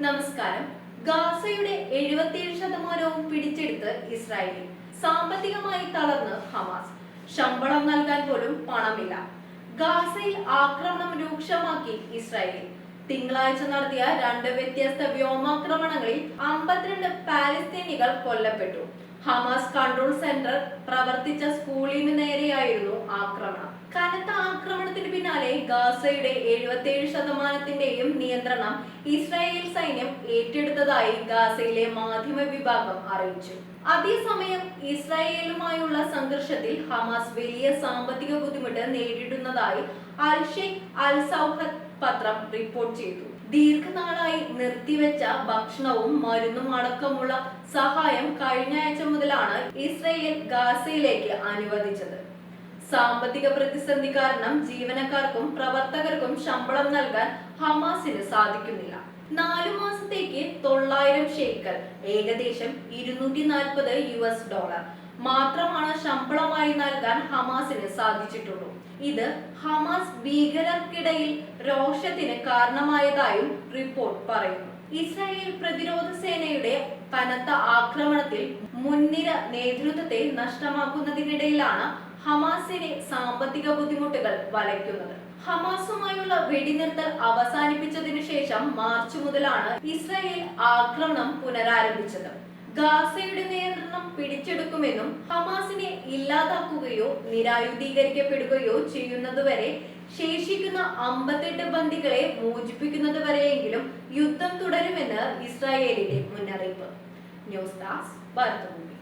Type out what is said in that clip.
നമസ്കാരം. ഗാസയുടെ എഴുപത്തിയേഴ് ശതമാനവും പിടിച്ചെടുത്ത് ഇസ്രായേൽ സാമ്പത്തികമായി തളർന്ന് ഹമാസ്. ശമ്പളം നൽകാൻ പോലും പണമില്ല. ഗാസയിൽ ആക്രമണം രൂക്ഷമാക്കി ഇസ്രായേൽ. തിങ്കളാഴ്ച നടത്തിയ രണ്ട് വ്യത്യസ്ത വ്യോമാക്രമണങ്ങളിൽ അമ്പത്തിരണ്ട് പാലസ്തീനികൾ കൊല്ലപ്പെട്ടു. ഹമാസ് കൺട്രോൾ സെന്റർ പ്രവർത്തിച്ച സ്കൂളിന് നേരെയായിരുന്നു ആക്രമണം. കനത്ത ആക്രമണത്തിന് ഗാസയുടെ എഴുപത്തിയേഴ് ശതമാനത്തിന്റെയും നിയന്ത്രണം ഇസ്രായേൽ സൈന്യം ഏറ്റെടുത്തതായി ഗാസയിലെ മാധ്യമ വിഭാഗം അറിയിച്ചു. അതേസമയം ഇസ്രായേലുമായുള്ള സംഘർഷത്തിൽ ഹമാസ് വലിയ സാമ്പത്തിക ബുദ്ധിമുട്ട് നേരിടുന്നതായി അൽ ഷെയ്ഖ് അൽ സൗഹദ് പത്രം റിപ്പോർട്ട് ചെയ്തു. ദീർഘനാളായി നിർത്തിവെച്ച ഭക്ഷണവും മരുന്നും അടക്കമുള്ള സഹായം കഴിഞ്ഞ ആഴ്ച മുതലാണ് ഇസ്രായേൽ ഗാസയിലേക്ക് അനുവദിച്ചത്. സാമ്പത്തിക പ്രതിസന്ധി കാരണം ജീവനക്കാർക്കും പ്രവർത്തകർക്കും ശമ്പളം നൽകാൻ ഹമാസിന് സാധിക്കുന്നില്ല. നാലു മാസത്തേക്ക് തൊള്ളായിരം ഷേക്കൽ ഏകദേശം ഇരുന്നൂറ്റി നാൽപ്പത് യു എസ് ഡോളർ മാത്രമാണ് ശമ്പളമായി നൽകാൻ ഹമാസിന് സാധിച്ചിട്ടുള്ളൂ. ഇത് ഹമാസ് ഭീകരർക്കിടയിൽ രോഷത്തിന് കാരണമായതായും റിപ്പോർട്ട് പറയുന്നു. ഇസ്രായേൽ പ്രതിരോധ സേനയുടെ കനത്ത ആക്രമണത്തിൽ മുൻനിര നേതൃത്വത്തെ നഷ്ടമാക്കുന്നതിനിടയിലാണ് ഹമാസിനെ സാമ്പത്തിക ബുദ്ധിമുട്ടുകൾ വലയ്ക്കുന്നത്. ഹമാസുമായുള്ള വെടിനിർത്തൽ അവസാനിപ്പിച്ചതിനു ശേഷം മാർച്ച് മുതലാണ് ഇസ്രായേൽ ആക്രമണം പുനരാരംഭിച്ചത്. ഗാസയുടെ നിയന്ത്രണം പിടിച്ചെടുക്കുമെന്നും ഹമാസിനെ ഇല്ലാതാക്കുകയോ നിരായുധീകരിക്കപ്പെടുകയോ ചെയ്യുന്നതുവരെ ശേഷിക്കുന്ന അമ്പത്തെട്ട് ബന്ദികളെ മോചിപ്പിക്കുന്നതുവരെയെങ്കിലും യുദ്ധം തുടരുമെന്ന് ഇസ്രായേലിന്റെ മുന്നറിയിപ്പ്. ન્યૂઝ તાસ બર્તમુંબઈ